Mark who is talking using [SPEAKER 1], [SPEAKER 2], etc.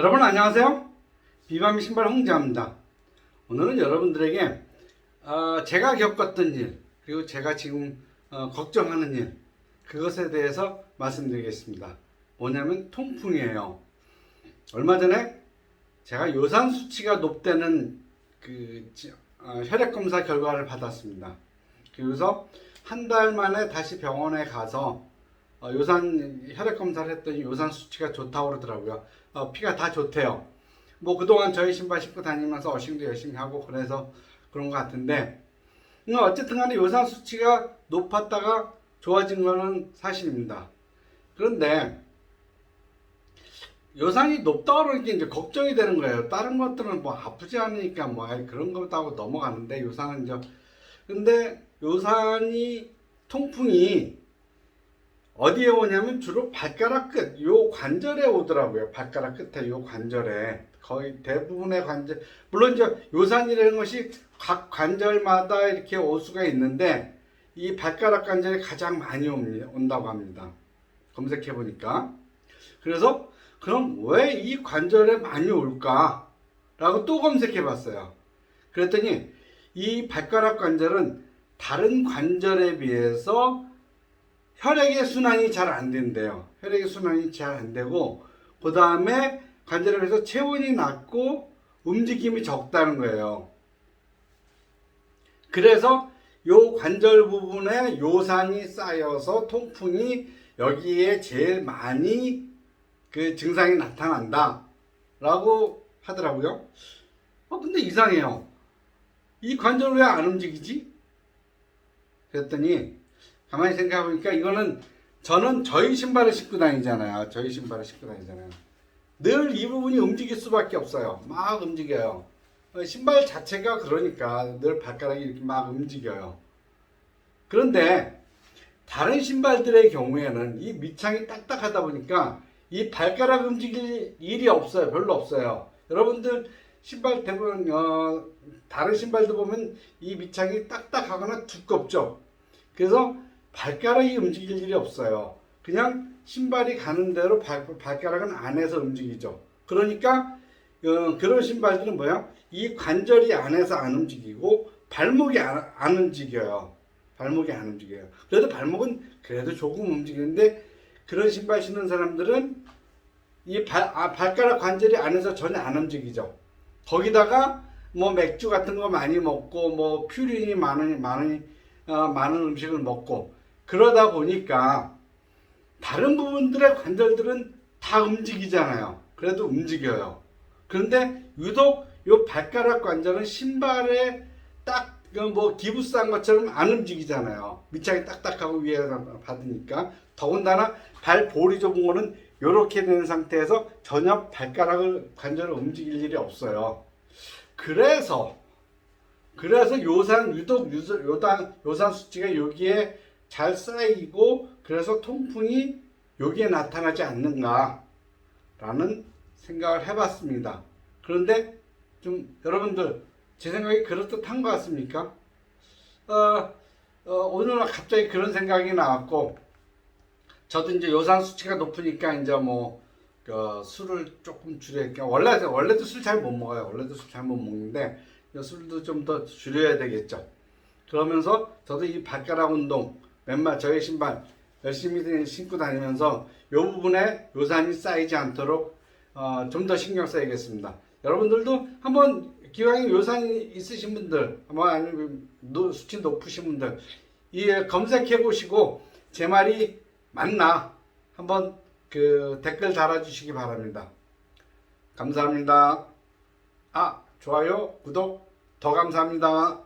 [SPEAKER 1] 여러분 안녕하세요. 비밤 신발 홍자입니다. 오늘은 여러분들에게 어, 제가 겪었던 일 그리고 제가 지금 어, 걱정하는 일 그것에 대해서 말씀드리겠습니다. 뭐냐면 통풍이에요. 얼마 전에 제가 요산 수치가 높다는 그 지- 어, 혈액 검사 결과를 받았습니다. 그래서 한 달 만에 다시 병원에 가서 어, 요산 혈액 검사를 했더니 요산 수치가 좋다고 그러더라고요. 어, 피가 다 좋대요. 뭐 그동안 저희 신발 신고 다니면서 어싱도 열심히 하고 그래서 그런 것 같은데 음, 어쨌든 간에 요산 수치가 높았다가 좋아진 거는 사실입니다. 그런데 요산이 높다고 그러는 게 이제 걱정이 되는 거예요. 다른 것들은 뭐 아프지 않으니까 뭐 그런 거다고 넘어가는데 요산은 이제 근데 요산이 통풍이 어디에 오냐면 주로 발가락 끝, 요 관절에 오더라고요. 발가락 끝에 요 관절에 거의 대부분의 관절, 물론 이제 요산이라는 것이 각 관절마다 이렇게 올 수가 있는데 이 발가락 관절에 가장 많이 온다고 합니다. 검색해 보니까 그래서 그럼 왜 이 관절에 많이 올까?라고 또 검색해 봤어요. 그랬더니 이 발가락 관절은 다른 관절에 비해서 혈액의 순환이 잘 안 된대요. 혈액의 순환이 잘 안 되고 그 다음에 관절에 비해서 체온이 낮고 움직임이 적다는 거예요. 그래서 요 관절 부분에 요산이 쌓여서 통풍이 여기에 제일 많이 그 증상이 나타난다. 라고 하더라고요. 어, 근데 이상해요. 이 관절 왜 안 움직이지? 그랬더니 가만히 생각해보니까 이거는 저는 저희 신발을 신고 다니잖아요. 저희 신발을 신고 다니잖아요. 늘 이 부분이 움직일 수밖에 없어요. 막 움직여요. 어, 신발 자체가 그러니까 늘 발가락이 이렇게 막 움직여요. 그런데 다른 신발들의 경우에는 이 밑창이 딱딱하다 보니까 이 발가락 움직일 일이 없어요. 별로 없어요. 여러분들 신발 대부분 어, 다른 신발도 보면 이 밑창이 딱딱하거나 두껍죠. 그래서 발가락이 움직일 일이 없어요. 그냥 신발이 가는 대로 발, 발가락은 안에서 움직이죠. 그러니까 어, 그런 신발들은 뭐야? 이 관절이 안에서 안 움직이고 발목이 안, 안 움직여요. 발목이 안 움직여요. 그래도 발목은 그래도 조금 움직이는데 그런 신발 신는 사람들은 이 발, 아, 발가락 관절이 안에서 전혀 안 움직이죠. 거기다가 뭐 맥주 같은 거 많이 먹고 뭐 퓨린이 많은 많은 어, 많은 음식을 먹고 그러다 보니까 다른 부분들의 관절들은 다 움직이잖아요. 그래도 움직여요. 그런데 유독 요 발가락 관절은 신발에 딱 뭐 기부스한 것처럼 안 움직이잖아요. 밑창이 딱딱하고 위에서 받으니까 더군다나 발 볼이 좁은 거는 이렇게 된 상태에서 전혀 발가락을 관절을 움직일 일이 없어요. 그래서 그래서 요산 유독 요단 요산 수치가 여기에 잘 쌓이고 그래서 통풍이 여기에 나타나지 않는가라는 생각을 해봤습니다. 그런데 좀 여러분들 제 생각이 그럴듯한 것 같습니까? 어, 어, 오늘 갑자기 그런 생각이 나왔고 저도 이제 요산 수치가 높으니까 이제 뭐 그, 술을 조금 줄여니까 원래 원래도 술 잘 못 먹어요. 원래도 술 잘 못 먹는데 이 술도 좀 더 줄여야 되겠죠. 그러면서 저도 이 발가락 운동 맨날 저희 신발 열심히 신고 다니면서 이 부분에 요산이 쌓이지 않도록 어, 좀 더 신경 써야겠습니다. 여러분들도 한번 기왕에 요산이 있으신 분들, 뭐 아니면 노- 수치 높으신 분들, 이 검색해 보시고 제 말이 맞나 한번 그 댓글 달아주시기 바랍니다. 감사합니다. 아 좋아요, 구독 더 감사합니다.